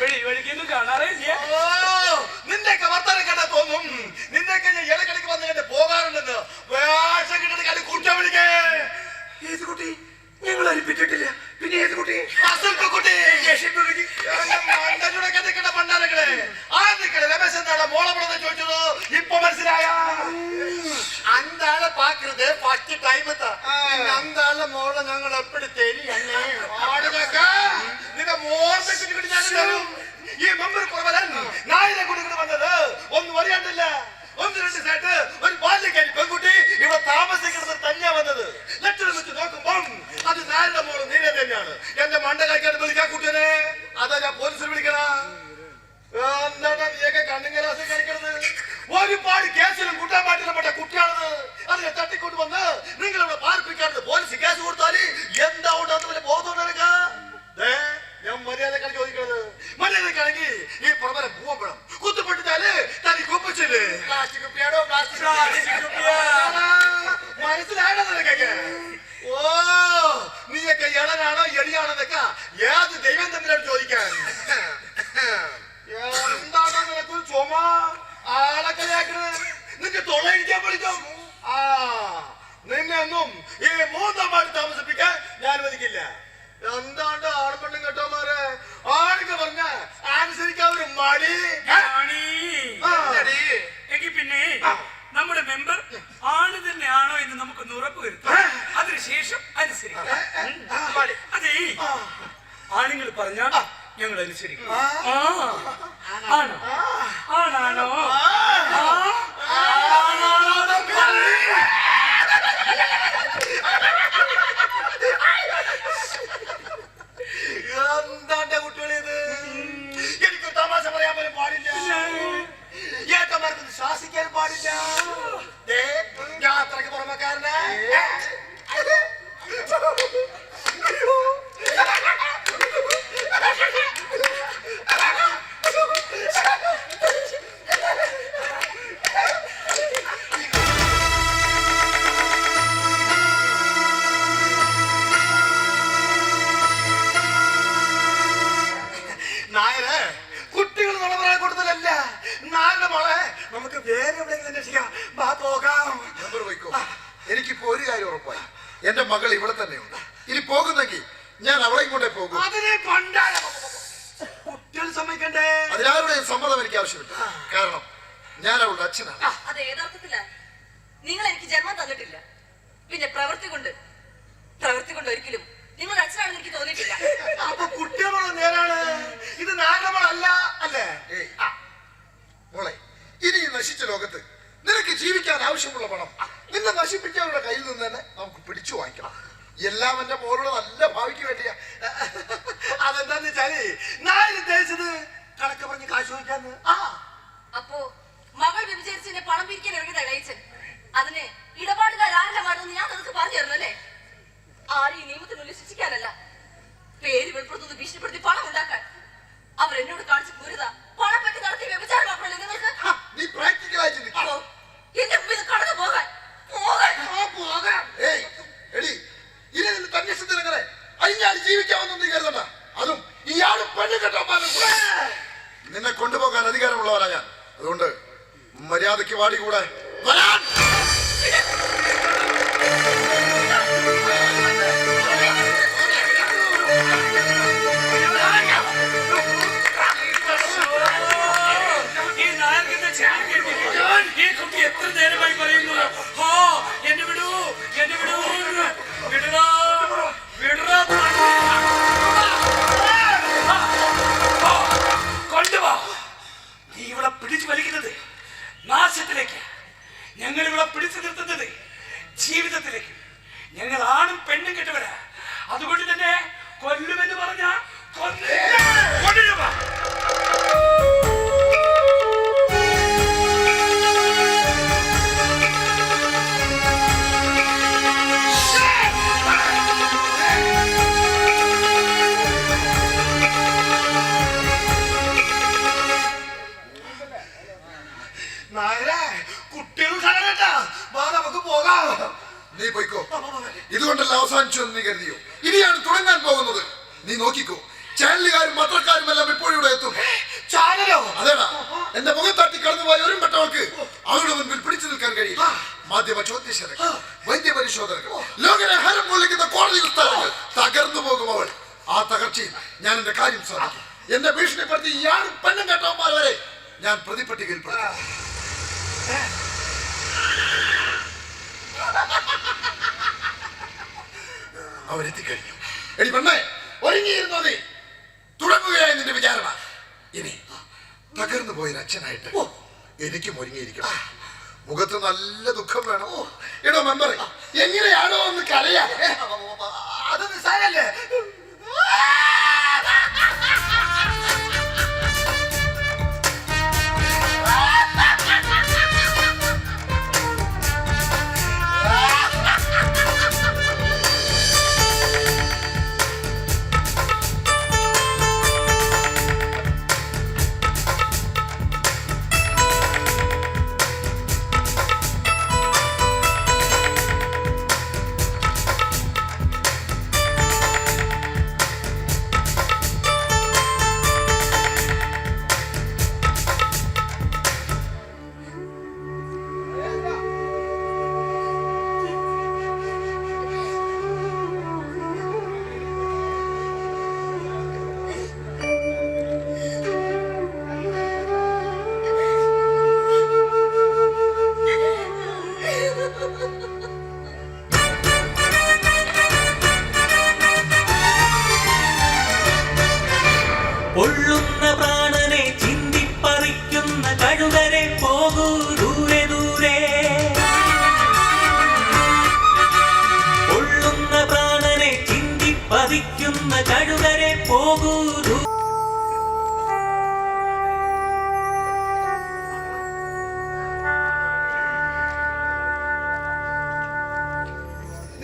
വഴിക്കൊന്നും കാണാറേ നിന്റെയൊക്കെ വർത്തമാനം കേട്ടാ തോന്നും. നിന്റെയൊക്കെ ഞാൻ ഇടക്കിടക്ക് വന്ന് കണ്ട് പോകാറുണ്ടെന്ന്. വേഷം കിട്ടിട്ട് കളി കുറ്റം വിളിക്കേ ഏത് കുട്ടി ഞങ്ങൾ അരിപ്പിച്ചിട്ടില്ല പിന്നെ ഏത് കുട്ടി കുട്ടി പണ്ടാരങ്ങളെ. ആ നിക്കണേ രമേശ് എന്താണ് മോളെ ചോദിച്ചത്? ഇപ്പൊ മനസ്സിലായ? അന്താളെ പാക്കുന്നത് ഫസ്റ്റ് ടൈമത്താ അന്താളെ മോളെ ഞങ്ങൾ എപ്പോഴും തരി അല്ലേ നിന്റെ മോർത്തെ കിട്ടി ഞാൻ തരും. ഈ മെമ്പർ കുറവലൻ നായരെ കൊടുക്കണം വന്നത്. ഒന്നും രണ്ട് സൈറ്റ് ഒരു ബാല്യക്കാരി പെൺകുട്ടി ഇവിടെ താമസിക്കുന്നത് തന്നെയാ വന്നത്. ലക്ഷണം വെച്ച് നോക്കുമ്പോൾ അത് നായരുടെ മോൾ നീല തന്നെയാണ്. എന്റെ മണ്ടലാക്കിയാണ് വിളിക്കാൻ കുട്ടിയെ അതാ ഞാൻ പോലീസിൽ വിളിക്കണ. എന്താണ് നീയൊക്കെ കണ്ണുങ്കലാസം കാണിക്കണത് ഒരുപാട് കേസിലും കുട്ടാമ്പാട്ടിൽപ്പെട്ട കുട്ടിയാണത്. അതിനെ തട്ടിക്കൊണ്ട് വന്ന് നിങ്ങൾ ഇവിടെ പാർപ്പിക്കാറുണ്ട് പോലീസ് കേസ് കൊടുത്താൽ എന്താ ഉണ്ടാകുന്ന വല്ല ബോധമുണ്ടെടുക്ക ഞാൻ മര്യാദക്കാണ് ചോദിക്കുന്നത് മര്യാദക്കാണെങ്കിൽ ഈ പുറമെ പൂവമ്പഴം കുത്തുപെട്ടിട്ടാൽ തനി കുപ്പിച്ചില്ലേ പ്ലാസ്റ്റിക് കുപ്പിയാണോ? പ്ലാസ്റ്റിക് മനസ്സിലായണോ നിനക്കൊക്കെ? ഓ നീയൊക്കെ ഇളനാണോ എളിയാണോന്നൊക്കെ ഏത് ദൈവം തമ്മിലാണ് ചോദിക്കാൻ? എന്താണോ നിനക്കൊരു ചുമ? ആളൊക്കെ നിനക്ക് തൊള്ളയടിക്കാൻ പഠിക്കും ആ നിന്നെ ഒന്നും ഈ മൂന്നാം താമസിപ്പിക്കാൻ ഞാൻ അനുവദിക്കില്ല. എന്താണ്ട് ആൺപെണ്ണും കേട്ടോമാരെ ആണൊക്കെ പറഞ്ഞ അനുസരിക്കാൻ ഒരു മടി. എങ്കി. എങ്കിൽ പിന്നെ നമ്മുടെ മെമ്പർ ആണ് തന്നെയാണോ എന്ന് നമുക്കൊന്ന് ഉറപ്പ് വരുത്താം. അതിനുശേഷം അനുസരിക്കാം. അതെ. ആണുങ്ങൾ പറഞ്ഞാൽ ഞങ്ങൾ അനുസരിക്കും. ആണോ? ആണാണോ? ആ. നായര് കുട്ടികൾ നമ്മളെ പറയാൻ കൊടുത്തതല്ല. നായരുടെ മോളെ നമുക്ക് വേറെ എവിടെയെങ്കിലും അന്വേഷിക്കാം. വാ പോകാം. നമ്പർ വയ്ക്കോ. എനിക്കിപ്പോ ഒരു കാര്യം ഉറപ്പായി. എന്റെ മകൾ ഇവിടെ തന്നെയുണ്ട്. ഇനി പോകുന്നെങ്കിൽ ഞാൻ അവളെയും കൊണ്ടേ പോകും. അതിനെ പണ്ടായ കുട്ടികൾ സമ്മതിക്കണ്ടേ? അതിനാരുടെയും സമ്മതം എനിക്ക് ആവശ്യമില്ല. കാരണം ഞാൻ അവളുടെ അച്ഛനാണ്. അത് ഏതർത്ഥത്തിലാണ് നിങ്ങൾ എനിക്ക് ജന്മം തന്നിട്ടില്ല. പിന്നെ പ്രവൃത്തി കൊണ്ട് പ്രവൃത്തി കൊണ്ട് ഒരിക്കലും നിങ്ങൾ അച്ഛനാണെന്ന് എനിക്ക് തോന്നിയിട്ടില്ല. അപ്പൊ കുട്ടികളോട് നേരാണ്? ഇത് നായരുടെ മോളല്ല അല്ലേ ആ. മോളെ ഇനി ഈ നശിച്ച ലോകത്ത് നിനക്ക് ജീവിക്കാൻ ആവശ്യമുള്ള പണം നിന്നെ നശിപ്പിച്ചവരുടെ കയ്യിൽ നിന്ന് തന്നെ നമുക്ക് പിടിച്ചു വാങ്ങിക്കണം. എല്ലാം എന്റെ മോളുടെ നല്ല ഭാവിക്ക് വേണ്ടിയാ. അതെന്താന്ന് വെച്ചാൽ ഞാൻ ഉദ്ദേശിച്ചത് കണക്ക് പറഞ്ഞ് കാശ് ചോദിക്കാന്ന് ആ. അപ്പോ മകൾ വ്യഭിചരിച്ച് എന്നെ പണം പിരിക്കാൻ ഇറങ്ങിയത് ഇളയച്ചൻ. അതിന് ഇടപാടുകാർ മരുന്ന് ഞാൻ നിങ്ങൾക്ക് പറഞ്ഞു തരുന്നു അല്ലേ ആരും ഈ നിയമത്തിനുള്ളിൽ ശിക്ഷിക്കാനല്ല. പേര് വെളിപ്പെടുത്തുന്നത് ഭീഷണിപ്പെടുത്തി പണം ഉണ്ടാക്കാൻ. അവർ എന്നോട് കാണിച്ച ക്രൂരത പണം പറ്റി നടത്തിയ വ്യഭിചാരം മാത്രമല്ലേ നിങ്ങൾക്ക്? നീ പ്രാക്ടിക്കലായി ചിന്തിക്കും. എന്റെ മുമ്പിൽ കടന്നു പോകാൻ. പോകാൻ. പോകാം. ഏയ് എടി ഇനി നിന്റെ തന്യസത്തിൽ എങ്ങനെ അഴിഞ്ഞാൽ ജീവിക്കാമെന്ന് നീ കരുതണ്ട. അതും ഇയാൾ പെണ്ണ് കെട്ടാൻ നിന്നെ കൊണ്ടുപോകാൻ അധികാരമുള്ളവനാ ഞാൻ. അതുകൊണ്ട് മര്യാദയ്ക്ക് വാടി കൂടെ. വരാൻ! എത്ര നേരമായി പറയുന്നു ഹോ എന്നെ വിടൂ എന്നെ വിടൂ വിടടാ വിടടാ കൊണ്ടുവാ. നീ ഇവിടെ പിടിച്ചു വലിക്കുന്നത് നാശത്തിലേക്ക് ഞങ്ങൾ ഇവിടെ പിടിച്ചു നിർത്തുന്നത് ജീവിതത്തിലേക്ക്. ഞങ്ങൾ ആണും പെണ്ണും കെട്ടവരാ. അതുകൊണ്ട് തന്നെ കൊല്ലുമെന്ന് പറഞ്ഞ കൊന്നു കരുതിയോ ഇനിയാണ് തുടങ്ങാൻ പോകുന്നത്. നീ നോക്കിക്കോ. ചാനലുകാരും പത്രക്കാരും എല്ലാം ഇപ്പോഴും ഇവിടെ എത്തും. ചാനലോ? അതേടാ. എന്റെ മുഖത്താട്ടി കടന്നുപോയ ഒരു പെട്ടവൾക്ക് അവരുടെ മുൻപിൽ പിടിച്ചു നിൽക്കാൻ കഴിയും മാധ്യമ ചോദ്യശരങ്ങൾ വൈദ്യ പരിശോധനകൾ ലോകനെ ഹരം കൊള്ളിക്കുന്ന കോടതി ഉസ്താദങ്ങൾ തകർന്നു പോകും അവൾ. ആ തകർച്ചയിൽ ഞാൻ എന്റെ കാര്യം സാധിക്കും. എന്റെ ഭീഷണിപ്പെടുത്തി ഇയാളും പെണ്ണും കേട്ടവന്മാർ വരെ ഞാൻ പ്രതിപട്ടികയിൽപ്പെടുത്തും. അവരെത്തിക്കഴിഞ്ഞു എടി പെണ്ണേ ഒരുങ്ങിയിരുന്നോ നീ തുടങ്ങുകയായി നിന്റെ വിചാരണ ഇനി തകർന്നു പോയൊരു അച്ഛനായിട്ട് എനിക്കും ഒരുങ്ങിയിരിക്കണം. മുഖത്ത് നല്ല ദുഃഖം വേണോ. എടോ മെമ്പർ എങ്ങനെയാണോ ഒന്ന് കരയാ? അത് നിസ്സാരല്ലേ?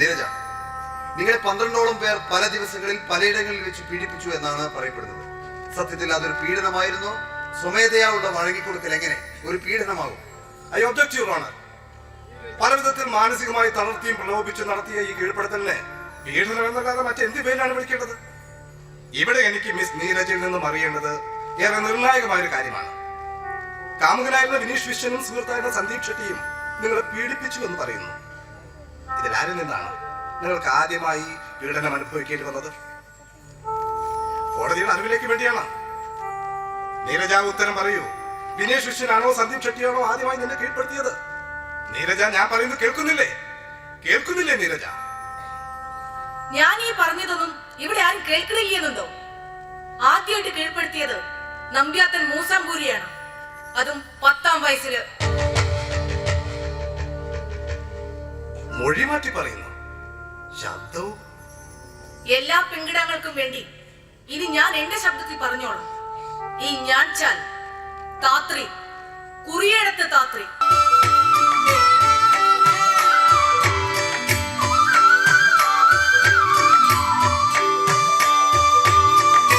നീരജ നിങ്ങളെ പന്ത്രണ്ടോളം പേർ പല ദിവസങ്ങളിൽ പലയിടങ്ങളിൽ വെച്ച് പീഡിപ്പിച്ചു എന്നാണ് പറയപ്പെടുന്നത്. സത്യത്തിൽ അതൊരു പീഡനമായിരുന്നു. സ്വമേധയാ ഉള്ള വഴങ്ങിക്കൊടുക്കൽ എങ്ങനെ? ഒരു പീഡനമാകും ഐ ഒബ്ജക്റ്റീവ് ഓണർ പല വിധത്തിൽ മാനസികമായി തളർത്തിയും പ്രലോഭിച്ചും നടത്തിയ ഈ കീഴ്പ്പെടുത്തലിനെ പീഡനം എന്നല്ലാതെ മറ്റെന്ത് പേരിലാണ് വിളിക്കേണ്ടത്? ഇവിടെ എനിക്ക് മിസ് നീരജിൽ നിന്നും അറിയേണ്ടത് ഏറെ നിർണായകമായ ഒരു കാര്യമാണ്. കാമുകനായിരുന്ന വിനീഷ് വിശ്വനും സുഹൃത്തായിരുന്ന സന്ദീപ് ഷെട്ടിയും നിങ്ങളെ പീഡിപ്പിച്ചു എന്ന് പറയുന്നു. ഇതിൽ ആരിൽ നിന്നാണ് നിങ്ങൾക്ക് ആദ്യമായി പീഡനം അനുഭവിക്കേണ്ടി വന്നത്? കോടതിയുടെ അറിവിലേക്ക് വേണ്ടിയാണ്. നീരജ ഉത്തരം പറയൂ. വിനേഷ് വിശ്വനാണോ സന്ദീപ് ഷെട്ടിയാണോ ആദ്യമായി നിന്നെ കീഴ്പ്പെടുത്തിയത്? നീരജ ഞാൻ പറയുന്നത് കേൾക്കുന്നില്ലേ? കേൾക്കുന്നില്ലേ നീരജ? ഞാൻ ഈ പറഞ്ഞതൊന്നും ഇവിടെ ആരും കേൾക്കുന്നില്ലെന്നുണ്ടോ ആദ്യമായിട്ട് കീഴ്പ്പെടുത്തിയത് നമ്പ്യാത്തൻ മൂസാംപൂരിയാണ്. അതും പത്താം വയസ്സിൽ മൊഴി മാറ്റി പറയുന്നു. ശബ്ദവും എല്ലാ പെങ്കിടങ്ങൾക്കും വേണ്ടി ഇനി ഞാൻ എന്റെ ശബ്ദത്തിൽ പറഞ്ഞോളാം. ഈ ഞാൻ ചാൽ താത്രി കുറിയെടുത്ത് താത്രി.